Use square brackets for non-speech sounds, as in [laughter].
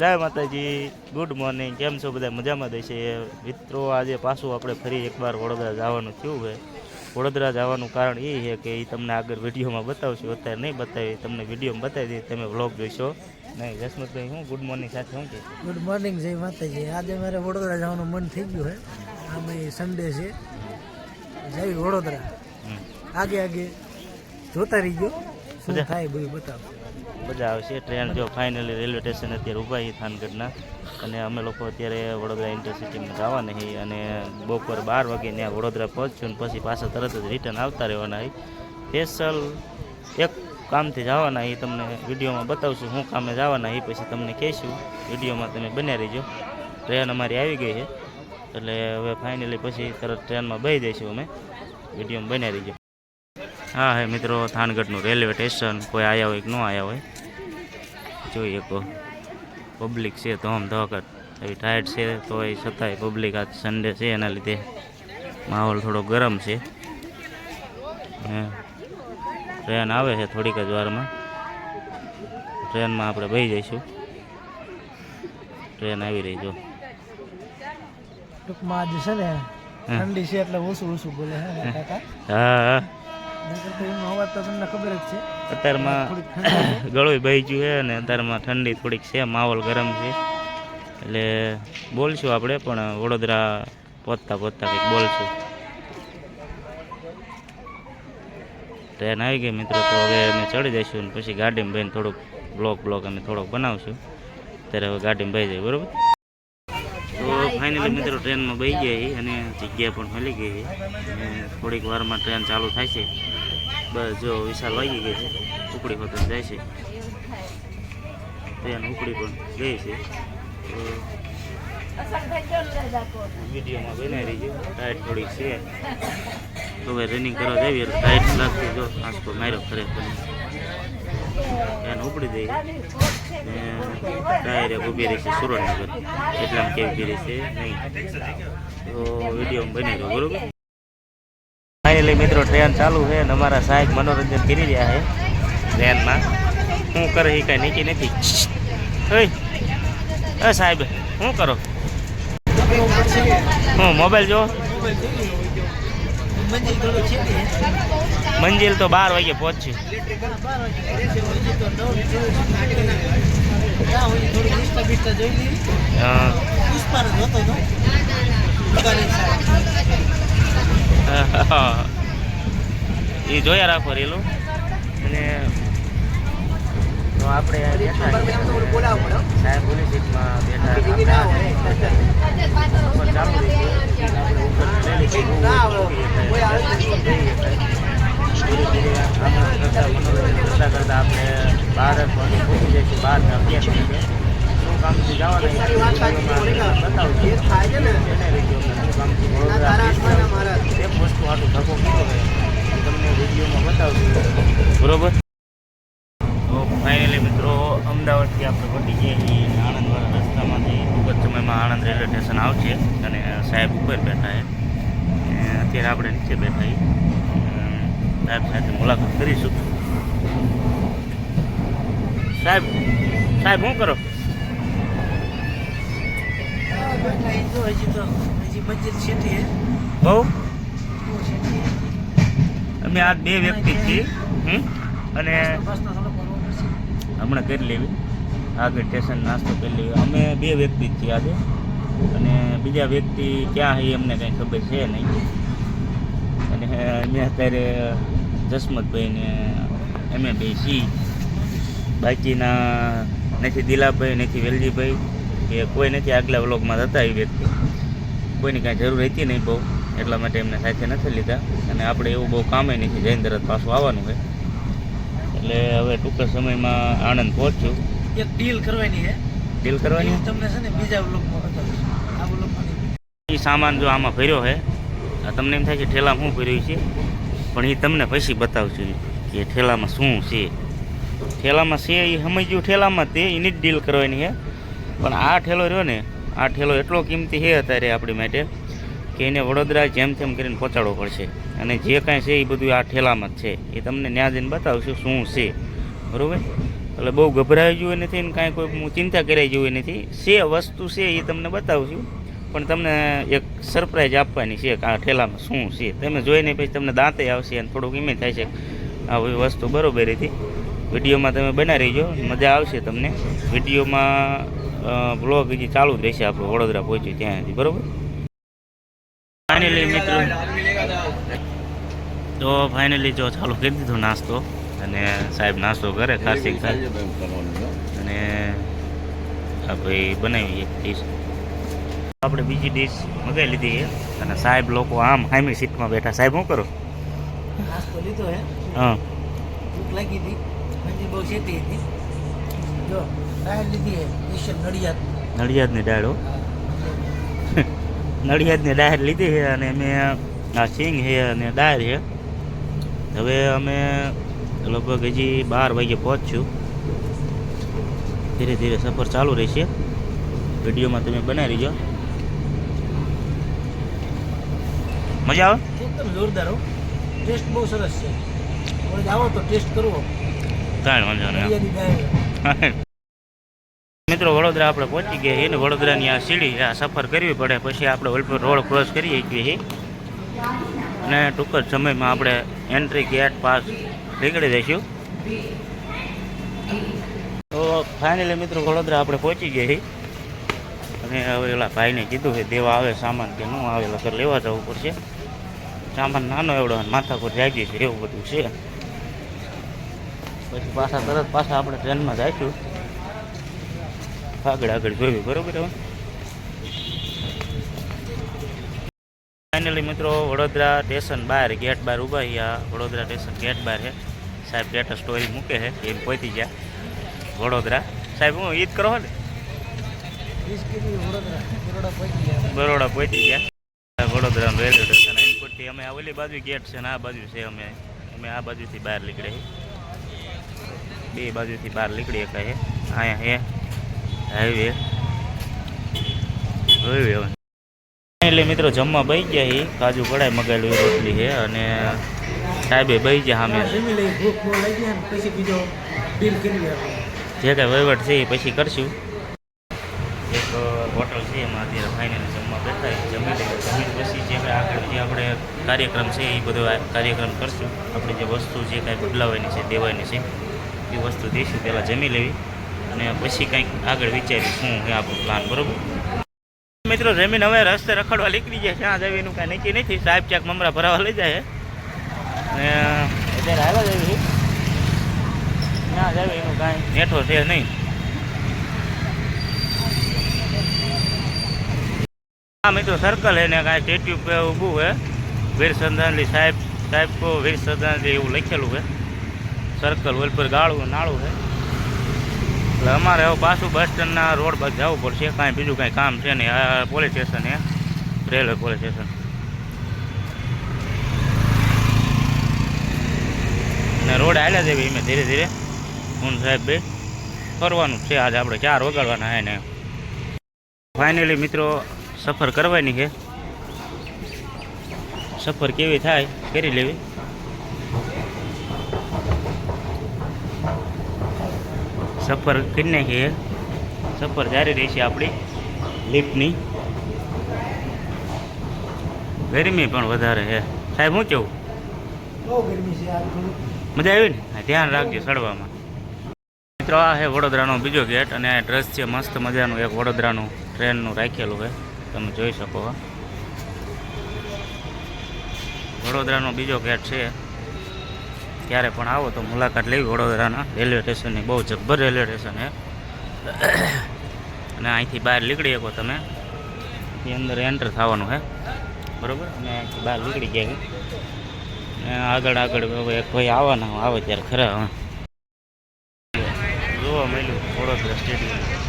જય માતાજી good morning કેમ છો બધા? મજામાં દેશે મિત્રો આજે પાછું આપણે ફરી એકવાર વડોદરા જવાનું થયું છે. વડોદરા જવાનું કારણ એ છે કે એ તમને આગળ વિડીયોમાં બતાવશું. અત્યારે નહીં બતાવી તમને વિડીયોમાં બતાવી દઈએ. તમે વ્લોગ જોઈશો નહીં જસમતભાઈ હું ગુડ મોર્નિંગ સાથે શું કે ગુડ મોર્નિંગ જય માતાજી. આજે મારે વડોદરા જવાનું મન થઈ ગયું છે. આમાં સન્ડે છે. જય વડોદરા. આગે આગે જોતા રહી ગયો શું? થાય બધું બતાવો મજા આવશે. ટ્રેન જો ફાઇનલી રેલવે સ્ટેશન અત્યારે ઊભા છે થાનગઢના. અને અમે લોકો અત્યારે વડોદરા ઇન્ટરસિટીમાં જવાના છીએ અને બપોર બાર વાગે ત્યાં વડોદરા પહોંચ્યું ને પછી પાછા તરત જ રિટર્ન આવતા રહેવાના સ્પેશિયલ એક કામથી જવાના એ તમને વિડીયોમાં બતાવશું શું કામે જવાના એ પછી તમને કહીશું. વિડીયોમાં તમે બન્યા રહીજો. ટ્રેન અમારી આવી ગઈ છે. એટલે હવે ફાઇનલી પછી તરત ટ્રેનમાં બહી જઈશું અમે. વિડીયોમાં બન્યા રહીજો. હા હે મિત્રો થાનગઢનું રેલવે સ્ટેશન. કોઈ આવ્યા હોય કે ન આવ્યા હોય. જોઈએ કહો પબ્લિક છે તો આમ ધોકર એવી ટાયર્ડ છે તો એ છતાંય પબ્લિક આજ સન્ડે છે એના લીધે માહોલ થોડો ગરમ છે. ટ્રેન આવે છે થોડીક જ વારમાં. ટ્રેનમાં આપણે બહી જઈશું. ટ્રેન આવી રહી જો. ટૂંકમાં આજે છે ને ઠંડી છે એટલે ઓછું ઓછું બોલે હા હા. અત્યારમાં [coughs] ગળું બહી ગયું છે અને અત્યારમાં ઠંડી થોડીક છે. માહોલ ગરમ છે. એટલે બોલશું આપણે પણ વડોદરા પહોંચતા પહોંચતા કંઈક બોલશું. ટ્રેન આવી ગઈ મિત્રો તો હવે અમે ચડી જઈશું અને પછી ગાડીમાં ભાઈને થોડુંક બ્લોક બ્લોક અમે થોડોક બનાવશું. ત્યારે હવે ગાડીમાં ભાઈ જાય બરોબર? ફાઇનલી મિત્રો ટ્રેનમાં બહી ગયા અને જગ્યા પણ મળી ગઈ અને થોડીક વારમાં ટ્રેન ચાલુ થાય છે. બસ જો વિશાલ વાગી ગઈ છે. ઉપડી હોતન જાય છે. ટ્રેન ઉપડી પણ ગઈ છે. વિડીયોમાં બનાવી રહીજો ટાઈટ થોડીક છે. તો હવે રનિંગ કરવા જઈએ. ટાઈટ લાગતી જો. આંસકો માર્યો ખરેખર ટ્રેન ઉપડી દઈ ડાયરેક ઊભી રહી છે સુરેન્દ્રનગર. એટલામાં કેવી ઊભી રહી છે? નહીં. તો વિડીયોમાં બની રહ્યો બરોબર? ફાઇનલી મિત્રો ટ્રેન ચાલુ છે અને અમારા સાહેબ મનોરંજન કરી રહ્યા છે ટ્રેનમાં શું કરે એ કાંઈ નીચે નથી? એ સાહેબ, શું કરો? હું, મોબાઈલ જો મંજિલ તો બાર વાગે પહોંચશે. [laughs] એ જોયા રાખો રેલું. અને આપણે. સાહેબ પોલીસ સીટમાં બેઠા ચાલુ કઈ બહુ ઓછી ધીરે ધીરે આમ કરતા આપણે બહાર પહોંચી જઈશું બહાર અભ્યાસ શું કામથી જવાના વડોદરા એક વસ્તુ આટલું ધક્કો કીધો તમને વિડીયોમાં બતાવશું બરોબર? તો ફાઇનલી મિત્રો, અમદાવાદથી આપણે પહોંચી ગયા છીએ આણંદવાળા રસ્તામાંથી. ટૂંક જ સમયમાં આણંદ રેલવે સ્ટેશન આવશે અને સાહેબ ઉપર બેઠા છે. અત્યારે આપણે નીચે બેઠા સાહેબ સાથે મુલાકાત કરીશું સાહેબ સાહેબ, શું કરો બહુ. અમે આ બે વ્યક્તિ છીએ? અને. હમણાં કરી લેવી આગળ સ્ટેશન નાસ્તો કરી લેવી અમે બે વ્યક્તિ છીએ આજે અને બીજા વ્યક્તિ ક્યાં છે એમને કંઈ ખબર છે નહીં અને અમે અત્યારે જસમતભાઈને અમે બે છીએ બાકીના નથી દિલાભાઈ નથી વેલજીભાઈ કે કોઈ નથી આગલા વ્લોગમાં હતા એ વ્યક્તિ. કોઈની કાંઈ જરૂર હતી નહીં બહુ એટલા માટે એમને સાથે નથી લીધા. અને આપણે એવું બહુ કામે નથી જૈન તરત પાછું આવવાનું છે. એટલે હવે ટૂંક સમયમાં આણંદ પહોંચ્યું એક ડીલ કરવાની છે. ડીલ કરવાની? તમને છે ને બીજા બ્લોગમાં બતાવીશ. આ બ્લોગમાં એ સામાન જો આમાં ભર્યો છે તમને એમ થાય છે ઠેલામાં શું ભર્યું છે? પણ એ તમને પછી બતાવશું કે ઠેલામાં શું છે? ઠેલામાં છે એ સમજ્યું ઠેલામાં તે એની જ ડીલ કરવાની છે પણ આ ઠેલો રહ્યો ને, આ ઠેલો એટલો કિંમતી છે અત્યારે આપણી માટે કે એને વડોદરા જેમ તેમ કરીને પહોંચાડવો પડશે. અને જે કાંઈ છે એ બધું આ ઠેલામાં જ છે. એ તમને ન્યા જઈને બતાવશું શું છે. બરાબર? એટલે બહુ ગભરાઈ જેવું નથી ને કાંઈ કોઈ ચિંતા કર્યા જેવું નથી. છે વસ્તુ છે એ તમને બતાવું છું પણ તમને એક સરપ્રાઈઝ આપવાની છે કે આ ઠેલામાં શું છે. તમે જોઈને પછી તમને દાંતે આવશે અને થોડુંક ઇમે થાય છે આવી વસ્તુ બરોબર હતી. વિડીયોમાં તમે બનાવી રહીજો મજા આવશે તમને. વિડીયોમાં બ્લોગ હજી ચાલુ જ રહેશે આપણું, વડોદરા પહોંચ્યું ત્યાં સુધી, બરોબર? ફાઇનલી મિત્રો. તો ફાઇનલી જો ચાલુ કરી દીધો નાસ્તો અને સાહેબ નાસ્તો કરે, ખાસી અને આ ભાઈ બનાવી એક ડીશ આપણે બીજી ડીશ મગાવી લીધી છે. અને સાહેબ લોકો આમ હામી સીટમાં બેઠા. સાહેબ શું કરો? નાસ્તો લીધો હે. હા. ભૂખ લાગી હતી. મંજી બહુ શેતી હતી. જો ટાયર લીધી હે. સ્પેશિયલ નડિયાદ. નડિયાદની નડિયાદની ડાયર લીધી છે અને મેં આ સિંગ છે અને ડાયર છે હવે અમે લગભગ હજી બાર વાગે પહોંચશું ધીરે ધીરે સફર ચાલુ રહેશે. વિડીયોમાં તમે બનાવી રહીજો. મજા આવે? એકદમ જોરદાર હો. ટેસ્ટ બહુ સરસ છે. હવે આવો તો ટેસ્ટ કરવો. કાંઈ વાંધો નહીં. મિત્રો વડોદરા આપણે પહોંચી ગયા એને વડોદરાની આ સીડી આ સફર કરવી પડે. પછી આપણે વલપુર રોડ ક્રોસ કરી શકીએ છીએ. અને ટૂંક જ સમયમાં આપણે એન્ટ્રી ગેટ પાસ નીકળી જઈશું. તો ફાઇનલી મિત્રો વડોદરા આપણે પહોંચી ગયા છીએ. અને હવે ઓલા ભાઈને કીધું છે દેવા આવે સામાન કે ન આવે લગર લેવા જવું પડશે. સામાન નાનો એવડો અને માથા પર જાગી છે એવું બધું છે. પછી પાછા તરત પાછા આપણે ટ્રેનમાં જઈશું. આગળ આગળ જોયું બરોબર હવે? ફાઇનલી મિત્રો વડોદરા સ્ટેશન બહાર ગેટ બહાર ઊભા અહીંયા વડોદરા સ્ટેશન ગેટ બહાર છે. સાહેબ ગેટ સ્ટોરી મૂકે છે એમ પહોંચી ગયા. વડોદરા. સાહેબ હું ઈદ કરો ને? બરોડા પહોંચી ગયા. વડોદરા રેલવે સ્ટેશન એનકોટથી અમે આ ઓલી બાજુ ગેટ છે ને આ બાજુ છે અમે. અમે આ બાજુથી બહાર નીકળે બે બાજુથી બહાર નીકળી શકાય અહીંયા હે. હાઈવે. હાઈવે એટલે મિત્રો જમવા બહી ગયા છે કાજુ કઢાઈ મગાવેલું એ રોટલી છે અને સાહેબે બહી ગયા સામે. જે કાંઈ વહીવટ છે એ પછી કરશું. એક હોટલ છે એમાં અત્યારે ફાઇનલ જમવા બેઠા. જમી લઈએ. પછી જે કાંઈ આગળ જે આપણે કાર્યક્રમ છે એ બધો આ કાર્યક્રમ કરશું. આપણે જે વસ્તુ જે કાંઈ બદલાવાની છે દેવાની છે એ વસ્તુ દઈશું પહેલાં જમી લેવી અને પછી કંઈક આગળ વિચારી શું છે આપણું પ્લાન બરોબર? મિત્રો જમીન હવે રસ્તે રખડવા નીકળી જાય ક્યાં જવીનું કાંઈ નક્કી નથી. સાહેબ ક્યાંક મમરા ભરાવા લઈ જાય અને અત્યારે હાલા જવી ના જવી એનું કાંઈ. નેઠો છે નહીં. હા, મિત્રો સર્કલ હે ને કાંઈ સ્ટેચ્યુ પે ઊભું હે. વીર શ્રદ્ધાંજલિ સાહેબ સાહેબ કો વીર શ્રદ્ધાંજલિ એવું લખેલું હે. સર્કલ ઓલ પર ગાળું, નાળું છે એટલે અમારે હવે પાછું બસ સ્ટેન્ડના રોડ પર જવું પડશે. કાંઈ બીજું કાંઈ કામ છે નહીં. આ પોલીસ સ્ટેશન હે. રેલવે પોલીસ સ્ટેશન ને રોડ હાલ્યા ભાઈ એમ ધીરે ધીરે. હું સાહેબ ભાઈ ફરવાનું છે. આજે આપણે ચાર વગાડવાના હે ને. ફાઇનલી મિત્રો સફર કરવાની છે. સફર કેવી થાય કરી લેવી. સફર કરી નાખીએ સફર જારી રહેશે આપણી લિફ્ટની. ગરમી પણ વધારે છે. સાહેબ હું કેવું? મજા આવી ને? ધ્યાન રાખજો સડવામાં. મિત્રો આ છે વડોદરાનો બીજો ગેટ અને આ ડ્રેસ છે મસ્ત મજાનું એક વડોદરાનું ટ્રેનનું રાખેલું છે. તમે જોઈ શકો વડોદરાનો બીજો ગેટ છે. ક્યારે પણ આવો તો મુલાકાત લેવી વડોદરાના. રેલવે સ્ટેશનની બહુ જબ્બર રેલવે સ્ટેશન છે. અને અહીંથી બહાર નીકળી શકો તમે. એ અંદર એન્ટર થવાનું છે. બરોબર? અને અહીંથી બહાર નીકળી ગયા અને આગળ આગળ હવે કોઈ આવવાના આવે ત્યારે ખરા જોવા મળ્યું વડોદરા સ્ટેડિયમ